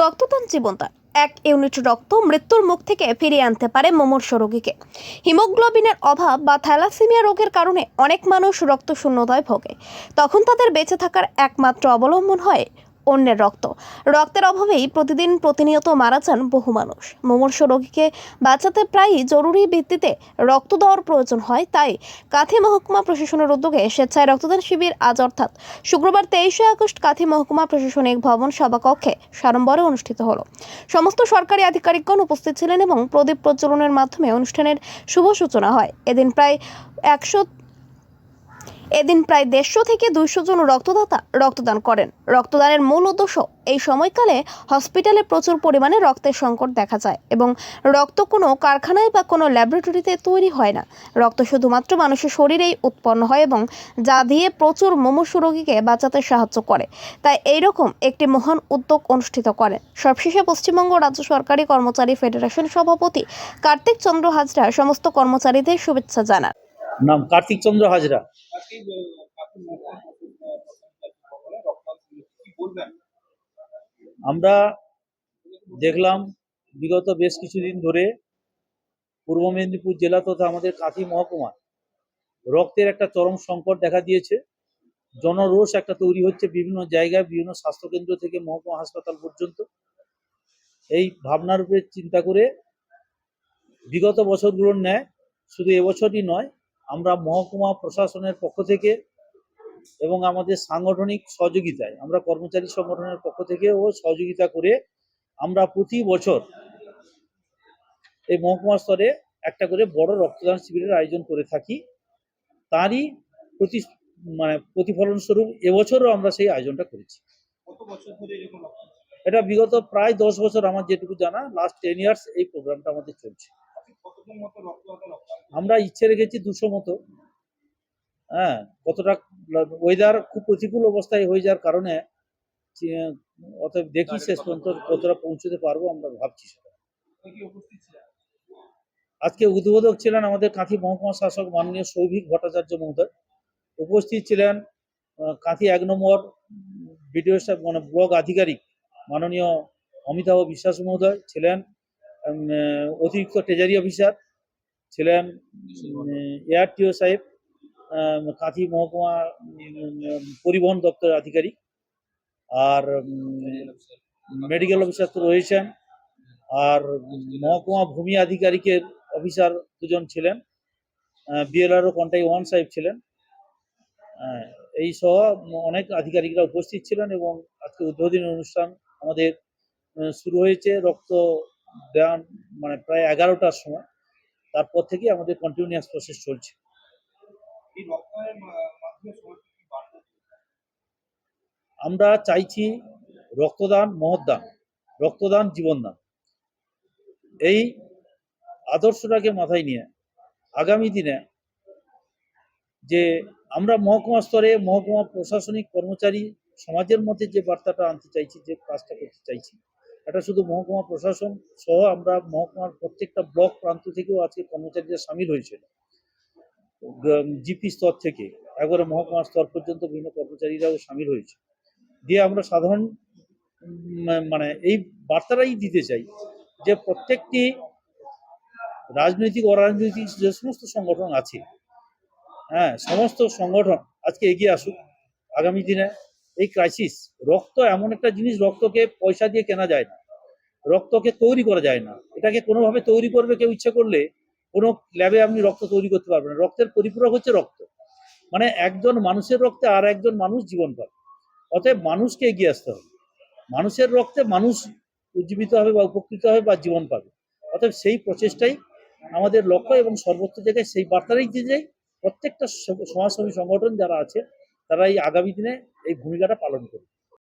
রক্তদান জীবনদান এক ইউনিট রক্ত মৃত্যুর মুখ থেকে ফিরিয়ে আনতে পারে মোমর্ষ রোগীকে। হিমোগ্লোবিনের অভাব বা থ্যালাসেমিয়া রোগের কারণে অনেক মানুষ রক্ত শূন্যতায় ভোগে। তখন তাদের বেঁচে থাকার একমাত্র অবলম্বন হয় অন্যের রক্ত। রক্তের অভাবেই প্রতিদিন প্রতিনিয়ত মারা যান বহু মানুষ। মুমূর্ষ রোগীকে বাঁচাতে প্রায়ই জরুরি ভিত্তিতে রক্ত দেওয়ার প্রয়োজন হয়, তাই কাঁথি মহকুমা প্রশাসনের উদ্যোগে স্বেচ্ছায় রক্তদান শিবির আজ অর্থাৎ শুক্রবার তেইশে আগস্ট কাঁথি মহকুমা প্রশাসনিক ভবন সভাকক্ষে সাড়ম্বরে অনুষ্ঠিত হলো। সমস্ত সরকারি আধিকারিকগণ উপস্থিত ছিলেন এবং প্রদীপ প্রজ্বলনের মাধ্যমে অনুষ্ঠানের শুভ সূচনা হয়। এদিন প্রায় একশো এদিন প্রায় দেড়শো থেকে দুইশো জন রক্তদাতা রক্তদান করেন। রক্তদানের মূল উদ্দেশ্য এই সময়কালে হসপিটালে প্রচুর পরিমাণে রক্তের সংকট দেখা যায় এবং রক্ত কোনো কারখানায় বা কোনো ল্যাবরেটরিতে তৈরি হয় না। রক্ত শুধুমাত্র মানুষের শরীরেই উৎপন্ন হয় এবং যা দিয়ে প্রচুর মুমূর্ষু রোগীকে বাঁচাতে সাহায্য করে। তাই এইরকম একটি মহান উদ্যোগ অনুষ্ঠিত করেন। সবশেষে পশ্চিমবঙ্গ রাজ্য সরকারি কর্মচারী ফেডারেশন সভাপতি কার্তিক চন্দ্র হাজরা সমস্ত কর্মচারীদের শুভেচ্ছা জানান। নাম কার্তিক চন্দ্র হাজরা। আমরা দেখলাম বিগত বেশ কিছুদিন ধরে পূর্ব মেদিনীপুর জেলা তথা আমাদের কাঁথি মহকুমা রক্তের একটা চরম সংকট দেখা দিয়েছে। জনরোষ একটা তৈরি হচ্ছে বিভিন্ন জায়গায়, বিভিন্ন স্বাস্থ্যকেন্দ্র থেকে, মহকুমা হাসপাতাল পর্যন্ত। এই ভাবনার উপরে চিন্তা করে বিগত বছরগুলোর ন্যায় শুধু এবছরই নয় আমরা মহকুমা প্রশাসনের পক্ষ থেকে এবং আমাদের সাংগঠনিক সহযোগিতায় আমরা কর্মচারী সংগঠনের পক্ষ থেকে ও সহযোগিতা করে আমরা প্রতি বছর এই মহকুমা স্তরে একটা করে বড় রক্তদান শিবিরের আয়োজন করে থাকি। তারই প্রতি মানে প্রতিফলন স্বরূপ এবছরও আমরা সেই আয়োজনটা করেছি। এটা বিগত প্রায় দশ বছর আমার যেটুকু জানা লাস্ট টেন ইয়ার্স এই প্রোগ্রামটা আমাদের চলছে। আমরা ইচ্ছে রেখেছি দুশো মতো। হ্যাঁ কতটা ওয়েদার খুব প্রতিকূল অবস্থায় হয়ে যাওয়ার কারণে অতএব দেখি শেষ পর্যন্ত কতটা পৌঁছতে পারব আমরা ভাবছি সেটা। আজকে উদ্বোধক ছিলেন আমাদের কাঁথি মহকুমা শাসক মাননীয় সৌভিক ভট্টাচার্য মহোদয়। উপস্থিত ছিলেন কাঁথি এক নম্বর বিডিও মানে ব্লক আধিকারিক মাননীয় অমিতাভ বিশ্বাস মহোদয় ছিলেন। অতিরিক্ত ট্রেজারি অফিসার ছিলেন এআরটিও সাহেব কাঁথি মহকুমা পরিবহন দপ্তরের আধিকারিক আর মেডিকেল অফিসার তো রয়েছেন আর মহকুমা ভূমি আধিকারিকের অফিসার দুজন ছিলেন বিএলআরও কন্টাই ওয়ান সাহেব ছিলেন। এই সহ অনেক আধিকারিকরা উপস্থিত ছিলেন এবং আজকে উদ্বোধনী অনুষ্ঠান আমাদের শুরু হয়েছে। রক্ত দেওয়ান মানে প্রায় এগারোটার সময়। তারপর থেকে আমাদের কন্টিনিউয়াস প্রসেস চলছে। আমরা চাইছি রক্তদান মহৎদান রক্তদান জীবনদান। এই আদর্শটাকে মাথায় নিয়ে আগামী দিনে যে আমরা মহকুমা স্তরে মহকুমা প্রশাসনিক কর্মচারী সমাজের মধ্যে যে বার্তাটা আনতে চাইছি যে কাজটা করতে চাইছি এটা শুধু মহকুমা প্রশাসন সহ আমরা মহকুমার প্রত্যেকটা ব্লক প্রান্ত থেকেও আজকে কর্মচারীরা সামিল হয়েছিল জিপি স্তর থেকে, একবারে মহকুমা স্তর পর্যন্ত বিভিন্ন কর্মচারীরাও সামিল হয়েছে। দিয়ে আমরা সাধারণ মানে এই বার্তাটাই দিতে চাই যে প্রত্যেকটি রাজনৈতিক, অরাজনৈতিক যে সমস্ত সংগঠন আছে হ্যাঁ সমস্ত সংগঠন আজকে এগিয়ে আসুক আগামী দিনে। এই ক্রাইসিস রক্ত এমন একটা জিনিস রক্তকে পয়সা দিয়ে কেনা যায় না। রক্তকে তৈরি করা যায় না। এটাকে কোনোভাবে তৈরি করবে কেউ ইচ্ছে করলে, কোনো ল্যাবে আপনি রক্ত তৈরি করতে পারবেন না। রক্তের পরিপূরক হচ্ছে রক্ত। মানে একজন মানুষের রক্তে আর একজন মানুষ জীবন পাবে অতএব মানুষকে এগিয়ে আসতে হবে। মানুষের রক্তে মানুষ উজ্জীবিত হবে বা উপকৃত হবে বা জীবন পাবে। অতএব সেই প্রচেষ্টাই আমাদের লক্ষ্য এবং সর্বোচ্চ জায়গায় সেই বার্তাটাই দিয়ে যাই প্রত্যেকটা সমাজসেবী সংগঠন যারা আছে তারা এই আগামী দিনে এই ভূমিকাটা পালন করবে।